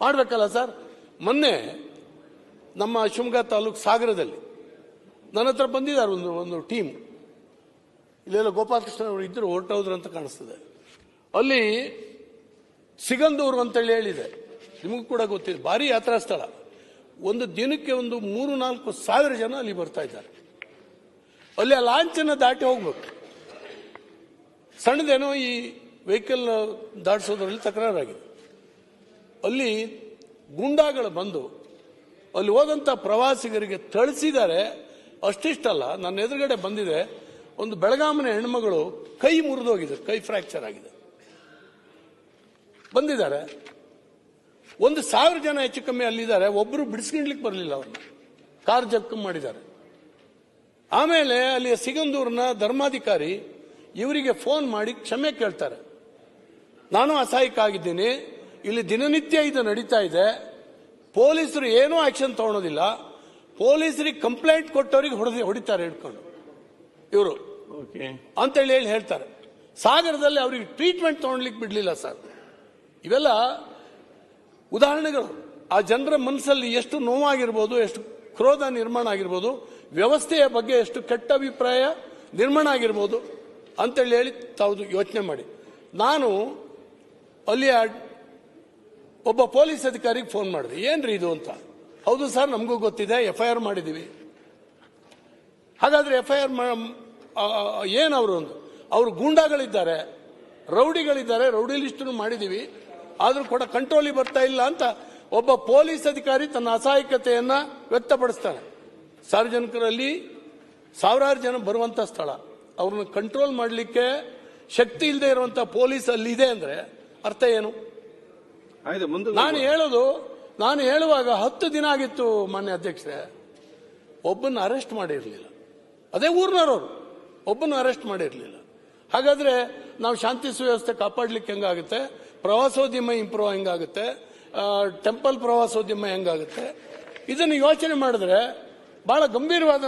ಮಾಡಬೇಕಲ್ಲ ಸರ್? ಮೊನ್ನೆ ನಮ್ಮ ಶಿವಮೊಗ್ಗ ತಾಲೂಕು ಸಾಗರದಲ್ಲಿ ನನ್ನ ಹತ್ರ ಬಂದಿದ್ದಾರೆ ಒಂದು ಒಂದು ಟೀಮ್. ಇಲ್ಲೆಲ್ಲ ಗೋಪಾಲಕೃಷ್ಣ ಅವರು ಇದ್ದರು ಹೊರಟೋದ್ರು ಅಂತ ಕಾಣಿಸ್ತದೆ. ಅಲ್ಲಿ ಸಿಗಂದೂರು ಅಂತೇಳಿ ಹೇಳಿದೆ. ನಿಮಗೂ ಕೂಡ ಗೊತ್ತಿದೆ. ಭಾರಿ ಯಾತ್ರಾ ಸ್ಥಳ. ಒಂದು ದಿನಕ್ಕೆ ಒಂದು ಮೂರು, ನಾಲ್ಕು ಸಾವಿರ ಜನ ಅಲ್ಲಿ ಬರ್ತಾ ಇದ್ದಾರೆ. ಅಲ್ಲಿ ಆ ಲಾಂಚನ್ನು ದಾಟಿ ಹೋಗ್ಬೇಕು. ಸಣ್ಣದೇನೋ ಈ ವೆಹಿಕಲ್ ದಾಟಿಸೋದ್ರಲ್ಲಿ ತಕರಾರಾಗಿದೆ. ಅಲ್ಲಿ ಗುಂಡಾಗಳು ಬಂದು ಅಲ್ಲಿ ಹೋದಂಥ ಪ್ರವಾಸಿಗರಿಗೆ ಥಳಿಸಿದ್ದಾರೆ ಅಷ್ಟಿಷ್ಟಲ್ಲ, ನನ್ನ ಎದುರುಗಡೆ ಬಂದಿದೆ, ಒಂದು ಬೆಳಗಾಮನ ಹೆಣ್ಮಗಳು ಕೈ ಮುರಿದೋಗಿದೆ ಕೈ ಫ್ರ್ಯಾಕ್ಚರ್ ಆಗಿದೆ. ಬಂದಿದ್ದಾರೆ. ಒಂದು ಸಾವಿರ ಜನ ಹೆಚ್ಚು ಕಮ್ಮಿ ಅಲ್ಲಿದ್ದಾರೆ ಒಬ್ಬರು ಬಿಡಿಸ್ಕೊಂಡ್ಲಿಕ್ಕೆ ಬರಲಿಲ್ಲ ಅವ್ರನ್ನ. ಕಾರ್ ಜಖಮ್ ಮಾಡಿದ್ದಾರೆ. ಆಮೇಲೆ ಅಲ್ಲಿ ಸಿಗಂದೂರಿನ ಧರ್ಮಾಧಿಕಾರಿ ಇವರಿಗೆ ಫೋನ್ ಮಾಡಿ ಕ್ಷಮೆ ಕೇಳ್ತಾರೆ. ನಾನು ಅಸಹಾಯಕ ಆಗಿದ್ದೀನಿ ಇಲ್ಲಿ ದಿನನಿತ್ಯ ಇದು ನಡೀತಾ ಇದೆ. ಪೊಲೀಸರು ಏನೂ ಆಕ್ಷನ್ ತಗೊಳೋದಿಲ್ಲ. ಪೊಲೀಸರಿಗೆ ಕಂಪ್ಲೇಂಟ್ ಕೊಟ್ಟವರಿಗೆ ಹೊಡೆದು ಹೊಡಿತಾರೆ ಹಿಡ್ಕೊಂಡು. ಇವರು. ಓಕೆ. ಅಂತೇಳಿ ಹೇಳಿ ಹೇಳ್ತಾರೆ. ಸಾಗರದಲ್ಲಿ ಅವರಿಗೆ ಟ್ರೀಟ್ಮೆಂಟ್ ತಗೊಳ್ಲಿಕ್ಕೆ ಬಿಡಲಿಲ್ಲ ಸರ್. ಇವೆಲ್ಲ ಉದಾಹರಣೆಗಳು. ಆ ಜನರ ಮನಸ್ಸಲ್ಲಿ ಎಷ್ಟು ನೋವಾಗಿರ್ಬೋದು ಎಷ್ಟು ಕ್ರೋಧ ನಿರ್ಮಾಣ ಆಗಿರ್ಬೋದು ವ್ಯವಸ್ಥೆಯ ಬಗ್ಗೆ ಎಷ್ಟು ಕೆಟ್ಟ ಅಭಿಪ್ರಾಯ ನಿರ್ಮಾಣ ಆಗಿರ್ಬೋದು ಅಂತೇಳಿ ಹೇಳಿ ತಾವು ಯೋಚನೆ ಮಾಡಿ. ನಾನು ಅಲ್ಲಿ ಒಬ್ಬ ಪೊಲೀಸ್ ಅಧಿಕಾರಿಗೆ ಫೋನ್ ಮಾಡಿದೆ. ಏನ್ರಿ ಇದು ಅಂತ? ಹೌದು ಸರ್, ನಮಗೂ ಗೊತ್ತಿದೆ. ಎಫ್ ಐ ಆರ್ ಮಾಡಿದ್ದೀವಿ ಹಾಗಾದ್ರೆ ಎಫ್ ಐ ಆರ್ ಏನವರು ಒಂದು ಅವರು ಗೂಂಡಾಗಳಿದ್ದಾರೆ. ರೌಡಿಗಳಿದ್ದಾರೆ. ರೌಡಿ ಲಿಸ್ಟ್ ಮಾಡಿದೀವಿ. ಆದರೂ ಕೂಡ ಕಂಟ್ರೋಲಿ ಬರ್ತಾ ಇಲ್ಲ ಅಂತ ಒಬ್ಬ ಪೊಲೀಸ್ ಅಧಿಕಾರಿ ತನ್ನ ಅಸಹಾಯಕತೆಯನ್ನ ವ್ಯಕ್ತಪಡಿಸ್ತಾನೆ. ಸಾರ್ವಜನಿಕರಲ್ಲಿ ಸಾವಿರಾರು ಜನ ಬರುವಂತ ಸ್ಥಳ. ಅವ್ರನ್ನ ಕಂಟ್ರೋಲ್ ಮಾಡಲಿಕ್ಕೆ ಶಕ್ತಿ ಇಲ್ಲದೆ ಇರುವಂತ ಪೊಲೀಸ್ ಅಲ್ಲಿ ಇದೆ ಅಂದ್ರೆ ಅರ್ಥ ಏನು? ನಾನು ಹೇಳೋದು, ನಾನು ಹೇಳುವಾಗ ಹತ್ತು ದಿನ ಆಗಿತ್ತು ಮಾನ್ಯ ಅಧ್ಯಕ್ಷರೇ. ಒಬ್ಬನ ಅರೆಸ್ಟ್ ಮಾಡಿರಲಿಲ್ಲ. ಅದೇ ಊರಿನವರು ಒಬ್ಬನ ಅರೆಸ್ಟ್ ಮಾಡಿರಲಿಲ್ಲ. ಹಾಗಾದ್ರೆ ನಾವು ಶಾಂತಿ ಸುವ್ಯವಸ್ಥೆ ಕಾಪಾಡ್ಲಿಕ್ಕೆ ಹೆಂಗಾಗುತ್ತೆ? ಪ್ರವಾಸೋದ್ಯಮ ಇಂಪ್ರೂವ್ ಹೆಂಗಾಗುತ್ತೆ? ಟೆಂಪಲ್ ಪ್ರವಾಸೋದ್ಯಮ ಹೆಂಗಾಗುತ್ತೆ? ಇದನ್ನು ಯೋಚನೆ ಮಾಡಿದ್ರೆ ಬಹಳ ಗಂಭೀರವಾದ